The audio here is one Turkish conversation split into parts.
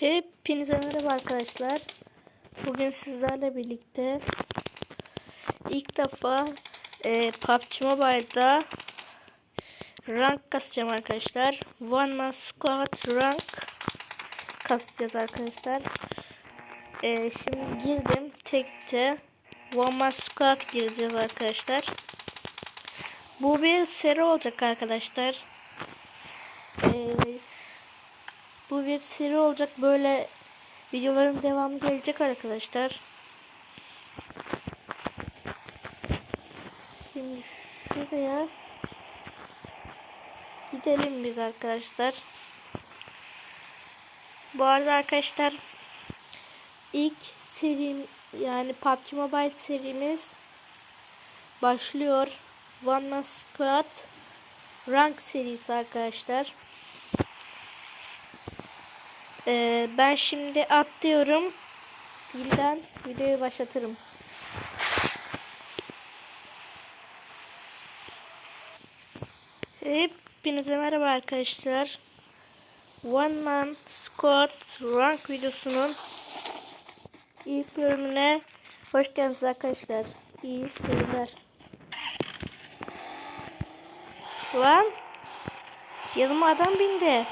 Hepinize merhaba arkadaşlar. Bugün sizlerle birlikte ilk defa e, PUBG Mobile'da rank kasacağım arkadaşlar. One Man Squad rank kasacağız arkadaşlar. E, şimdi girdim tekte One Man Squad gireceğiz arkadaşlar. Bu bir seri olacak arkadaşlar. Eee bu bir seri olacak. Böyle videoların devamı gelecek arkadaşlar. Şimdi şuraya gidelim biz arkadaşlar. Bu arada arkadaşlar ilk serim yani PUBG Mobile serimiz başlıyor. One Man Squad Rank serisi arkadaşlar. Ee, ben şimdi atlıyorum. Birden videoyu başlatırım. Hepinize merhaba arkadaşlar. One Man Squad Rank videosunun ilk bölümüne hoş geldiniz arkadaşlar. İyi seyirler. Lan yanıma adam bindi.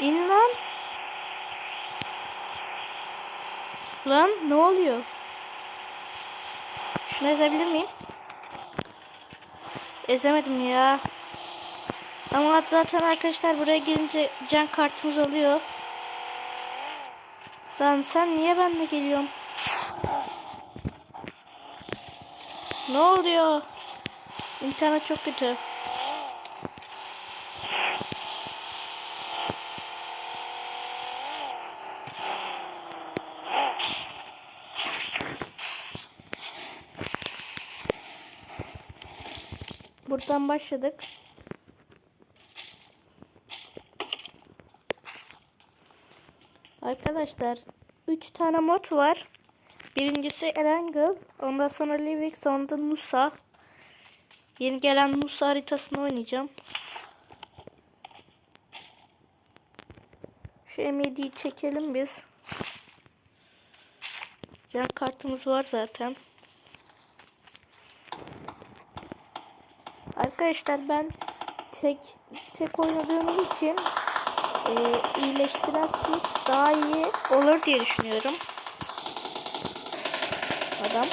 İn lan. Lan ne oluyor? Şunu ezebilir miyim? Ezemedim ya. Ama zaten arkadaşlar buraya girince can kartımız oluyor. Lan sen niye benimle geliyorsun? Ne oluyor? İnternet çok kötü. Buradan başladık. Arkadaşlar 3 tane mod var. Birincisi Erangel, ondan sonra Livik, sonra da Nusa. Yeni gelen Nusa haritasını oynayacağım. Şu M7'yi çekelim biz. Can kartımız var zaten. Arkadaşlar ben tek tek oynadığımız için e, iyileştiren sis daha iyi olur diye düşünüyorum. Adam.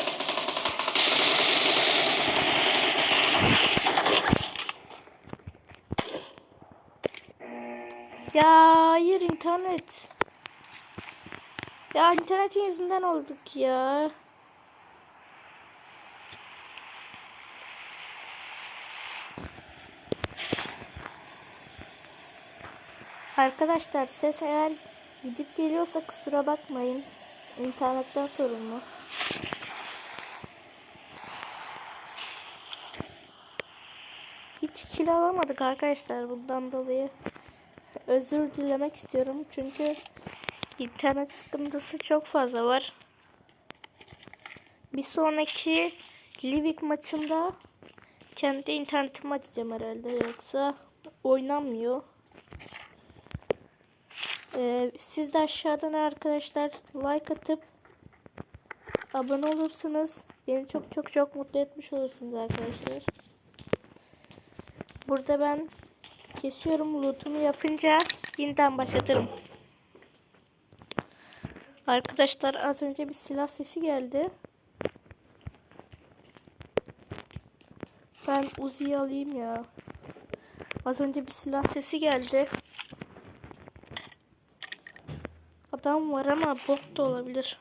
Ya hayır internet. Ya internetin yüzünden olduk ya. Arkadaşlar ses eğer gidip geliyorsa kusura bakmayın. İnternetten sorun mu? Hiç kill alamadık arkadaşlar bundan dolayı. Özür dilemek istiyorum çünkü internet sıkıntısı çok fazla var. Bir sonraki Livik maçında kendi internetimi açacağım herhalde yoksa oynanmıyor. Ee, siz de aşağıdan arkadaşlar like atıp abone olursunuz. Beni çok çok çok mutlu etmiş olursunuz arkadaşlar. Burada ben kesiyorum lootumu yapınca yeniden başlatırım. Arkadaşlar az önce bir silah sesi geldi. Ben Uzi'yi alayım ya. Az önce bir silah sesi geldi. Adam var ama bot da olabilir.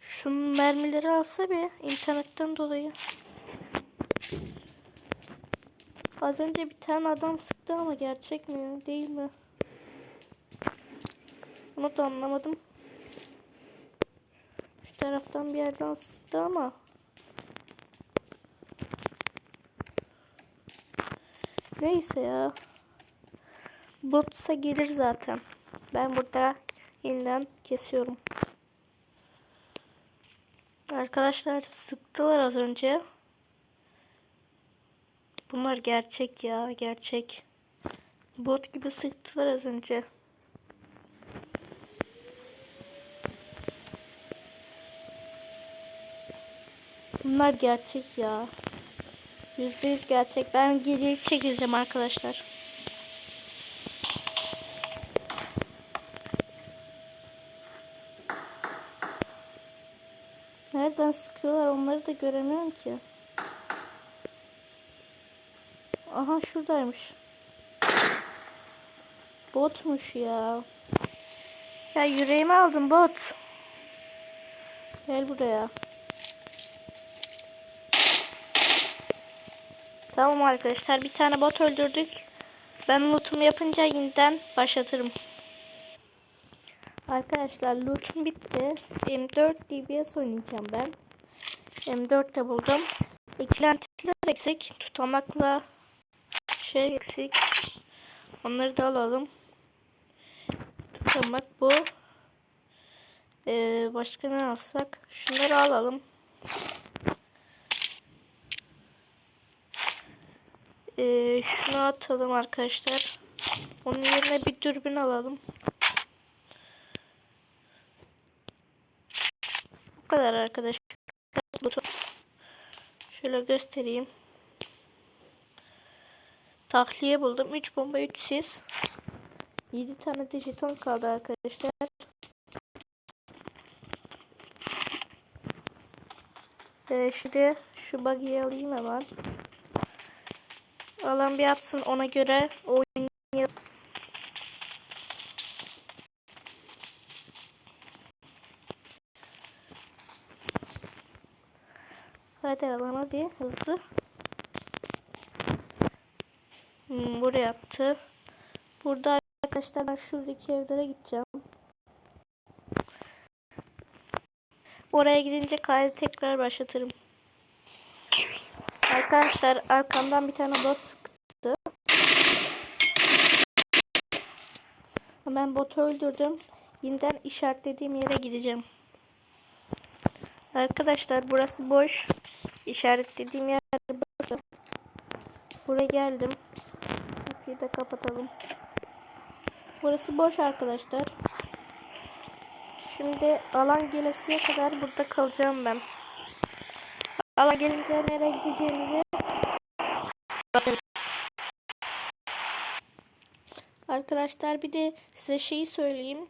Şunun mermileri alsa bir internetten dolayı. Az önce bir tane adam sıktı ama gerçek mi değil mi? Onu da anlamadım. Şu taraftan bir yerden sıktı ama. Neyse ya. Botsa gelir zaten. Ben burada yeniden kesiyorum. Arkadaşlar sıktılar az önce. Bunlar gerçek ya gerçek. Bot gibi sıktılar az önce. Bunlar gerçek ya. Yüzde yüz gerçek. Ben geriye çekileceğim arkadaşlar. Nereden sıkıyorlar onları da göremiyorum ki. Aha şuradaymış. Botmuş ya. Ya yüreğimi aldın bot. Gel buraya. Tamam arkadaşlar bir tane bot öldürdük. Ben lootumu yapınca yeniden başlatırım. Arkadaşlar lootum bitti. M4 DBS oynayacağım ben. M4 de buldum. Eklentiler eksik. Tutamakla şey eksik. Onları da alalım. Tutamak bu. Ee, başka ne alsak? Şunları alalım. Ee, şunu atalım arkadaşlar. Onun yerine bir dürbün alalım. Bu kadar arkadaşlar. Şöyle göstereyim. Tahliye buldum. 3 bomba 3 sis. 7 tane de jeton kaldı arkadaşlar. Ee, şimdi şu buggy'i alayım hemen. Alan bir atsın ona göre oynayalım. Hadi alan hadi hızlı. Hmm, buraya attı. Burada arkadaşlar ben şuradaki evlere gideceğim. Oraya gidince kaydı tekrar başlatırım. Arkadaşlar arkamdan bir tane bot sıktı. Ben botu öldürdüm. Yeniden işaretlediğim yere gideceğim. Arkadaşlar burası boş. İşaretlediğim yer boş. Buraya geldim. Kapıyı da kapatalım. Burası boş arkadaşlar. Şimdi alan gelesiye kadar burada kalacağım ben. Alan gelince nereye gideceğimizi. Arkadaşlar bir de size şeyi söyleyeyim.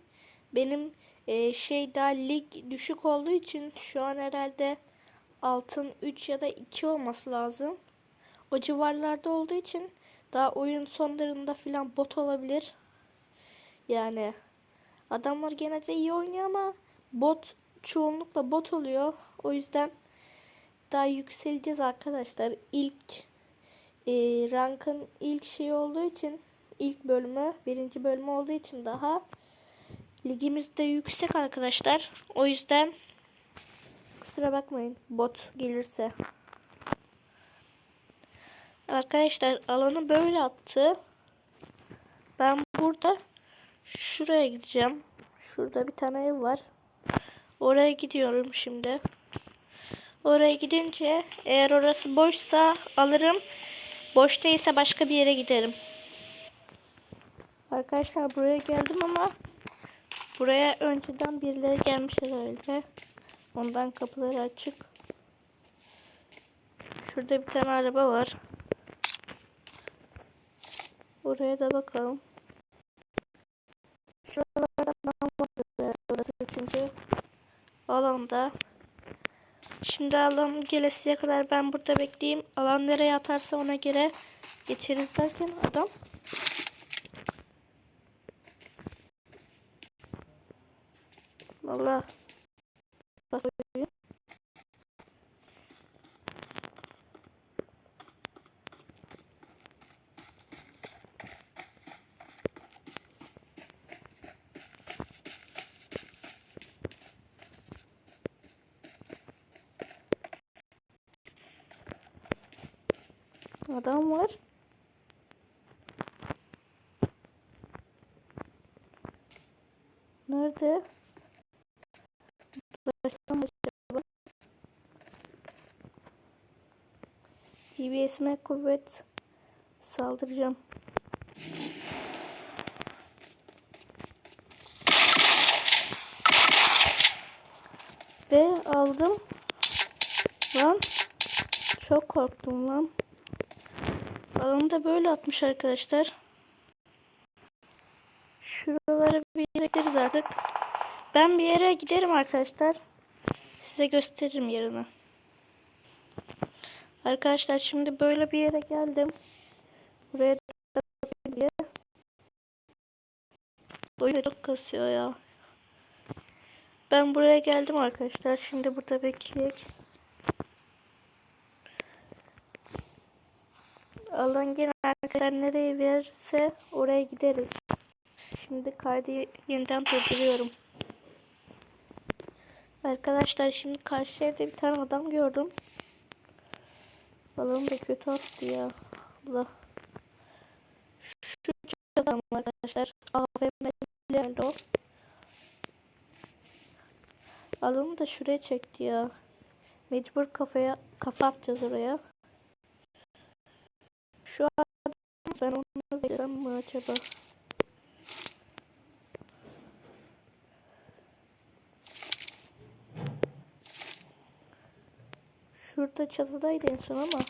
Benim e, şey daha lig düşük olduğu için şu an herhalde altın 3 ya da 2 olması lazım. O civarlarda olduğu için daha oyun sonlarında filan bot olabilir. Yani adamlar gene de iyi oynuyor ama bot çoğunlukla bot oluyor. O yüzden daha yükseleceğiz arkadaşlar. İlk e, rankın ilk şey olduğu için ilk bölümü birinci bölümü olduğu için daha ligimiz de yüksek arkadaşlar. O yüzden kusura bakmayın bot gelirse. Arkadaşlar alanı böyle attı. Ben burada şuraya gideceğim. Şurada bir tane ev var. Oraya gidiyorum şimdi. Oraya gidince eğer orası boşsa alırım. Boş değilse başka bir yere giderim. Arkadaşlar buraya geldim ama buraya önceden birileri gelmiş herhalde. Ondan kapıları açık. Şurada bir tane araba var. Oraya da bakalım. Şuralardan bakıyoruz burası çünkü alanda. Şimdi alan gelesiye kadar ben burada bekleyeyim. Alan nereye atarsa ona göre geçeriz derken adam. Valla basıyor. Adam var. Nerede? seviyesine kuvvet saldıracağım. Ve aldım. Lan çok korktum lan. Alanı da böyle atmış arkadaşlar. Şuralara bir yere gideriz artık. Ben bir yere giderim arkadaşlar. Size gösteririm yarını. Arkadaşlar şimdi böyle bir yere geldim. Buraya da diye. Oyun çok kasıyor ya. Ben buraya geldim arkadaşlar. Şimdi burada bekleyek. Alan gene arkadaşlar nereye verirse oraya gideriz. Şimdi kaydı yeniden durduruyorum. Arkadaşlar şimdi karşı evde bir tane adam gördüm. Balon da kötü attı ya. Allah. Şu adam arkadaşlar. AVM'li geldi o. Alanı da şuraya çekti ya. Mecbur kafaya kafa atacağız oraya. Şu an ben onu beklesem mi acaba? Şurada çatıdaydı en son ama.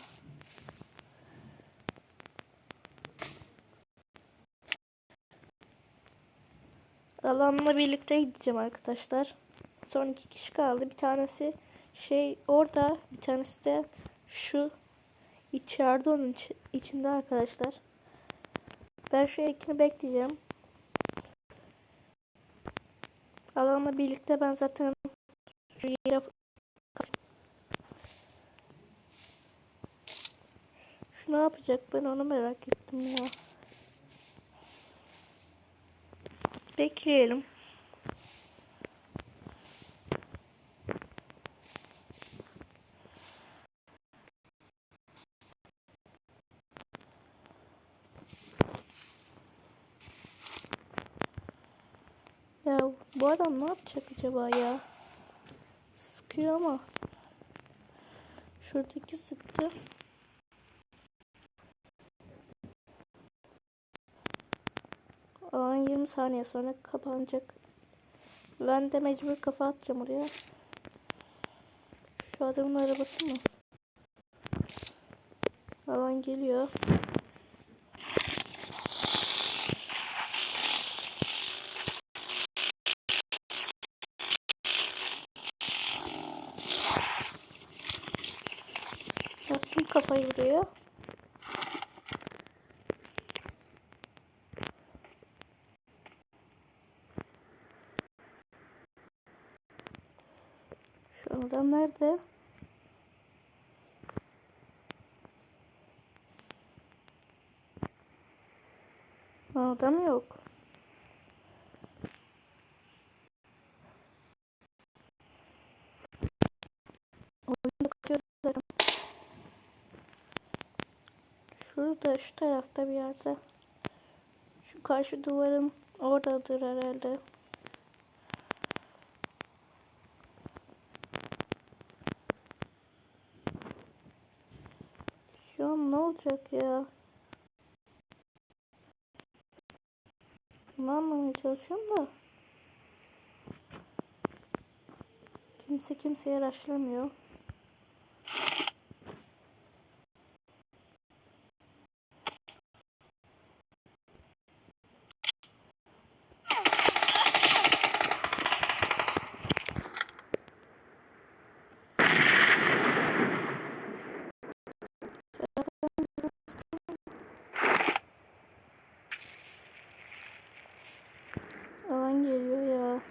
Alanla birlikte gideceğim arkadaşlar. Son iki kişi kaldı. Bir tanesi şey orada, bir tanesi de şu içeride onun içi- içinde arkadaşlar. Ben şu ekini bekleyeceğim. Alanla birlikte ben zaten şu yere ne yapacak ben onu merak ettim ya. Bekleyelim. Ya bu adam ne yapacak acaba ya? Sıkıyor ama. Şuradaki sıktı. Alan 20 saniye sonra kapanacak. Ben de mecbur kafa atacağım oraya. Şu adamın arabası mı? Alan geliyor. Yaptım kafayı buraya. Şu adam nerede? Adam yok. Şurada şu tarafta bir yerde. Şu karşı duvarın oradadır herhalde. Şu ya? Bunu anlamaya çalışıyorum da. Kimse kimseye rastlamıyor. Alan geliyor ya.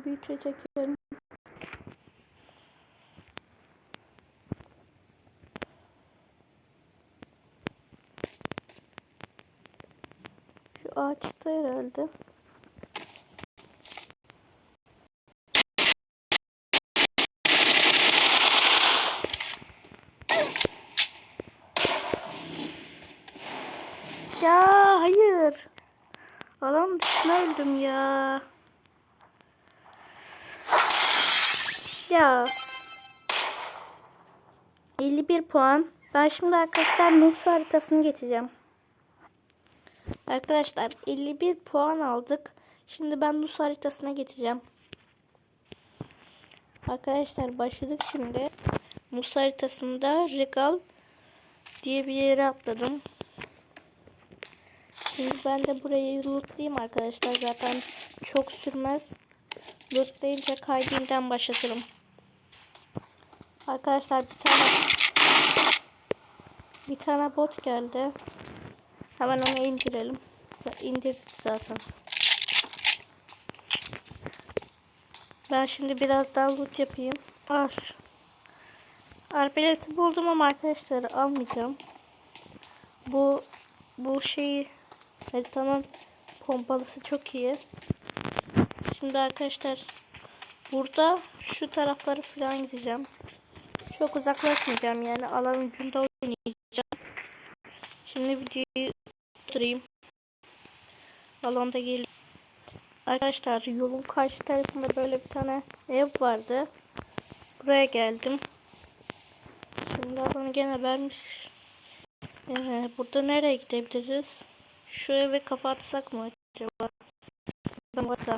Şunu bir üçe çekelim. Şu ağaçta herhalde. Ya hayır. Alan dışına öldüm ya. Ya. 51 puan. Ben şimdi arkadaşlar Nus haritasını geçeceğim. Arkadaşlar 51 puan aldık. Şimdi ben Nus haritasına geçeceğim. Arkadaşlar başladık şimdi. Nus haritasında Regal diye bir yere atladım. Şimdi ben de burayı lootlayayım arkadaşlar. Zaten çok sürmez. Lootlayınca kaydından başlatırım. Arkadaşlar bir tane bir tane bot geldi. Hemen onu indirelim. İndirdik zaten. Ben şimdi biraz daha loot yapayım. Ar. Arbeleti buldum ama arkadaşlar almayacağım. Bu bu şeyi haritanın pompalısı çok iyi. Şimdi arkadaşlar burada şu tarafları falan gideceğim. Çok uzaklaşmayacağım yani alan ucunda oynayacağım. Şimdi videoyu durayım. Alanda geliyor. Arkadaşlar yolun karşı tarafında böyle bir tane ev vardı. Buraya geldim. Şimdi alanı gene vermiş. Ee, burada nereye gidebiliriz? Şu eve kafa atsak mı acaba? Varsa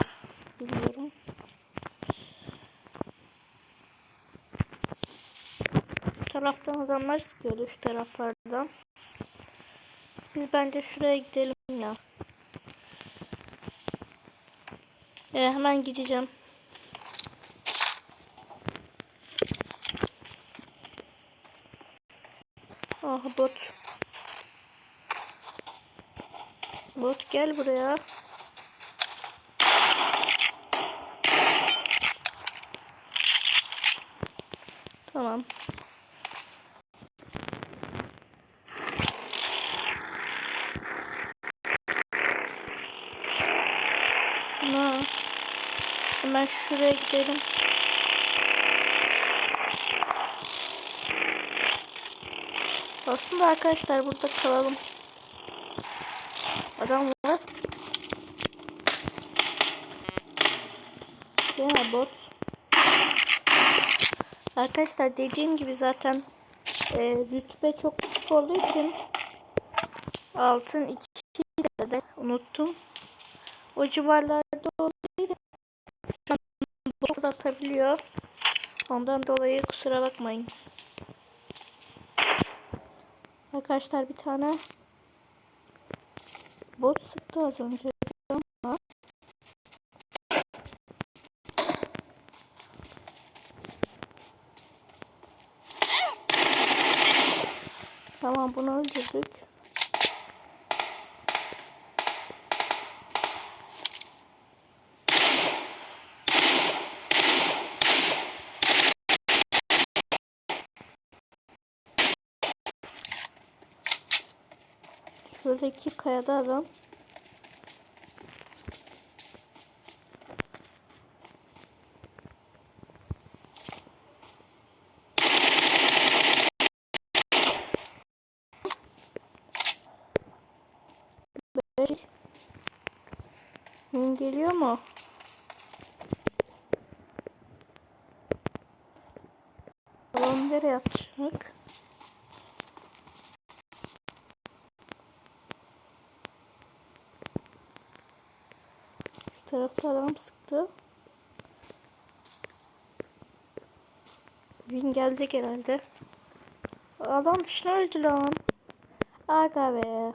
bilmiyorum. Şu taraftan adamlar sıkıyordu şu taraflardan. Biz bence şuraya gidelim ya. Ee, hemen gideceğim. Ah bot. Bot gel buraya. Tamam. Şuna. Hemen gidelim. Aslında arkadaşlar burada kalalım. Adam var. Yine bot. Arkadaşlar dediğim gibi zaten e, rütbe çok küçük olduğu için altın 2 de unuttum. O civarlarda bot atabiliyor. Ondan dolayı kusura bakmayın. Arkadaşlar bir tane bot sıktı az önce ama Tamam bunu öldürdük. Şuradaki kayada adam. Min geliyor mu? Balon nereye atacak? Tarafta adam sıktı. Win gelecek herhalde. Adam dışına öldü lan. Aga be.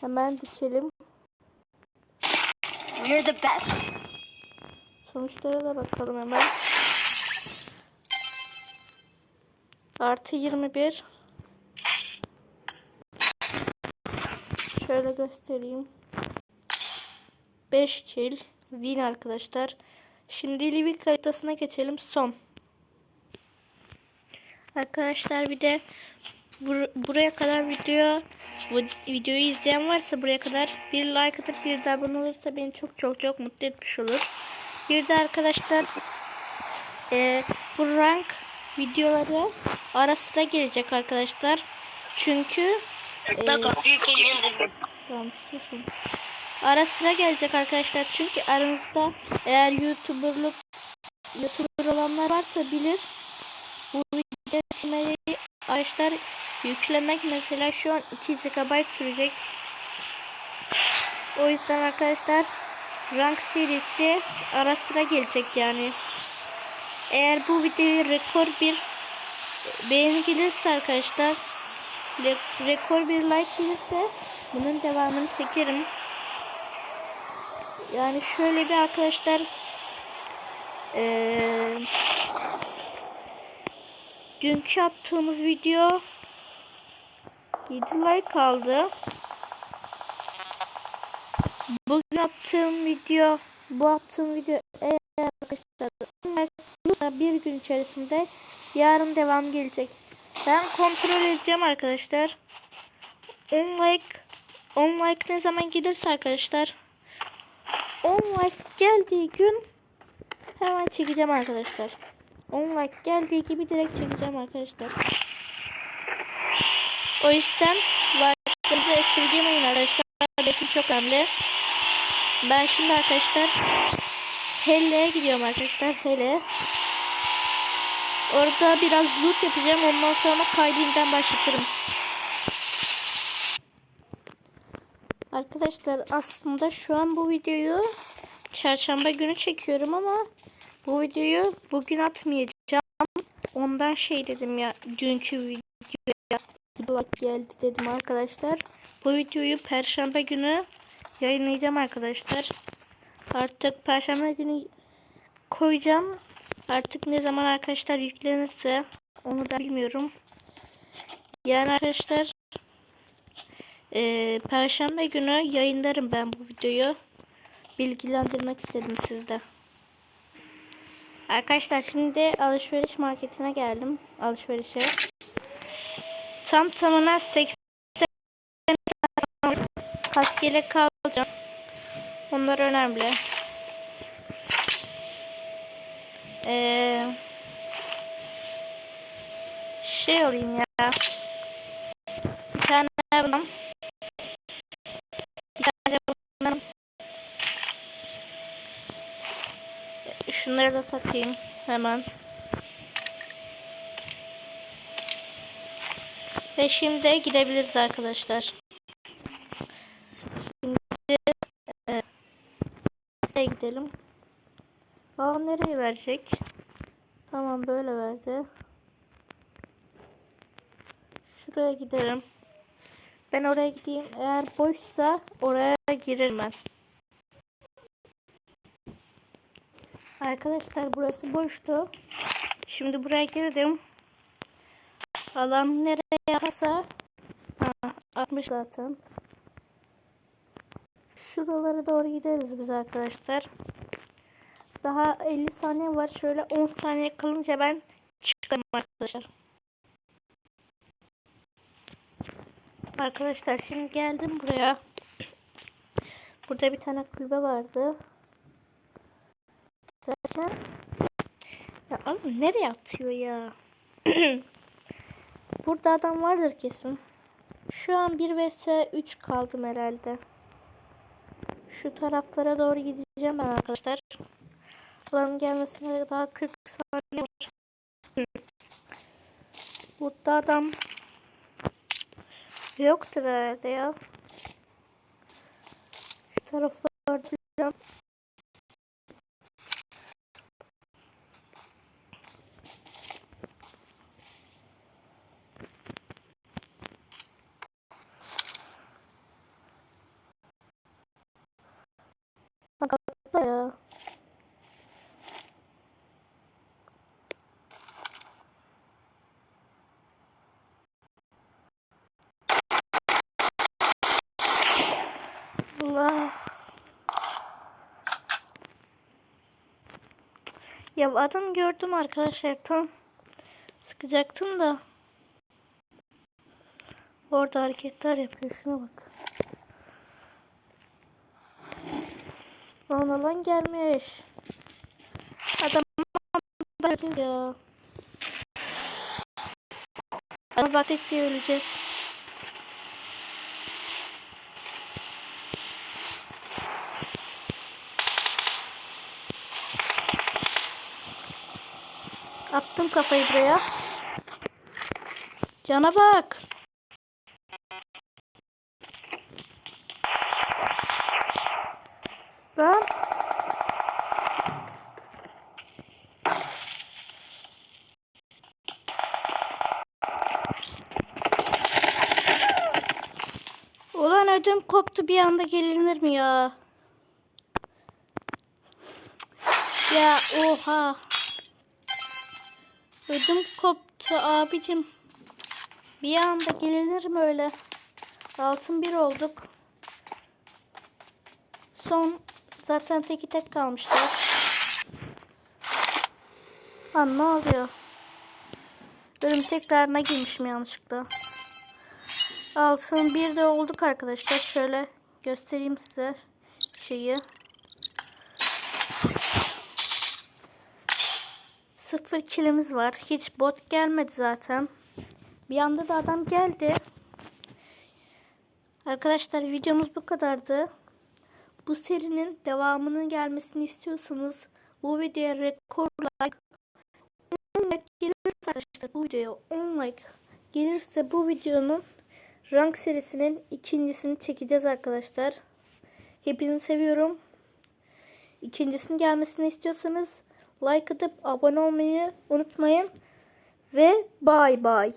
Hemen dikelim. You're the best. Sonuçlara da bakalım hemen. Artı 21. Şöyle göstereyim. 5 kill. Win arkadaşlar. Şimdi Livik haritasına geçelim. Son. Arkadaşlar bir de bur- buraya kadar video bu videoyu izleyen varsa buraya kadar bir like atıp bir de abone olursa beni çok çok çok mutlu etmiş olur. Bir de arkadaşlar e, bu rank videoları ara sıra gelecek arkadaşlar. Çünkü e, Tamam susun. Ara sıra gelecek arkadaşlar. Çünkü aranızda eğer YouTuber'lık YouTuber olanlar varsa bilir. Bu video çekmeyi arkadaşlar yüklemek mesela şu an 2 GB sürecek. O yüzden arkadaşlar rank serisi ara sıra gelecek yani. Eğer bu videoyu rekor bir beğeni gelirse arkadaşlar re- rekor bir like gelirse bunun devamını çekerim. Yani şöyle bir arkadaşlar eee dünkü attığımız video 7 like aldı. Bugün attığım video bu attığım video eğer arkadaşlar bir gün içerisinde yarın devam gelecek. Ben kontrol edeceğim arkadaşlar. 10 like 10 like ne zaman gelirse arkadaşlar 10 like geldiği gün hemen çekeceğim arkadaşlar. 10 like geldiği gibi direkt çekeceğim arkadaşlar. O yüzden like'larınızı esirgemeyin arkadaşlar. Benim çok önemli. Ben şimdi arkadaşlar Helle'ye gidiyorum arkadaşlar. Hele. Orada biraz loot yapacağım. Ondan sonra kaydından başlatırım. Arkadaşlar aslında şu an bu videoyu çarşamba günü çekiyorum ama bu videoyu bugün atmayacağım. Ondan şey dedim ya dünkü videoya like geldi dedim arkadaşlar. Bu videoyu perşembe günü yayınlayacağım arkadaşlar. Artık perşembe günü koyacağım. Artık ne zaman arkadaşlar yüklenirse onu da bilmiyorum. Yani arkadaşlar eee perşembe günü yayınlarım ben bu videoyu. Bilgilendirmek istedim sizde. Arkadaşlar şimdi alışveriş marketine geldim. Alışverişe. Tam tamına 80 kaskele kalacağım. Onlar önemli. Ee, şey olayım ya. Bir tane bundan. Bir tane bundan. Şunları da takayım hemen. Ve şimdi gidebiliriz arkadaşlar. Şimdi e, gidelim? Aa nereye verecek? Tamam böyle verdi. Şuraya giderim. Ben oraya gideyim. Eğer boşsa oraya girerim ben. Arkadaşlar burası boştu. Şimdi buraya girdim. Alan nereye yaparsa ha, 60 zaten. Şuralara doğru gideriz biz arkadaşlar. Daha 50 saniye var. Şöyle 10 saniye kalınca ben çıkarım arkadaşlar. Arkadaşlar şimdi geldim buraya. Burada bir tane kulübe vardı. Derken ya oğlum nereye atıyor ya? Burada adam vardır kesin. Şu an 1 vs 3 kaldım herhalde. Şu taraflara doğru gideceğim ben arkadaşlar. Alanın gelmesine daha 40 saniye var. Burada adam yoktur herhalde ya. Şu taraflarda Bak ya. Ya adam gördüm arkadaşlar tam sıkacaktım da orada hareketler yapıyor şuna bak. Lan alan gelmiş. Adam bakın ya. Ama baktık diye öleceğiz. Attım kafayı buraya. Cana bak. Koptu bir anda gelinir mi ya? Ya oha. Ödüm koptu abicim. Bir anda gelinir mi öyle? Altın bir olduk. Son zaten teki tek kalmışlar. Lan ne oluyor? Bölüm tekrarına girmişim yanlışlıkla. Altın bir de olduk arkadaşlar. Şöyle göstereyim size şeyi. Sıfır kilimiz var. Hiç bot gelmedi zaten. Bir anda da adam geldi. Arkadaşlar videomuz bu kadardı. Bu serinin devamının gelmesini istiyorsanız bu videoya rekor like 10 like gelirse arkadaşlar bu videoya 10 like gelirse bu videonun rank serisinin ikincisini çekeceğiz arkadaşlar. Hepinizi seviyorum. İkincisinin gelmesini istiyorsanız like atıp abone olmayı unutmayın. Ve bay bay.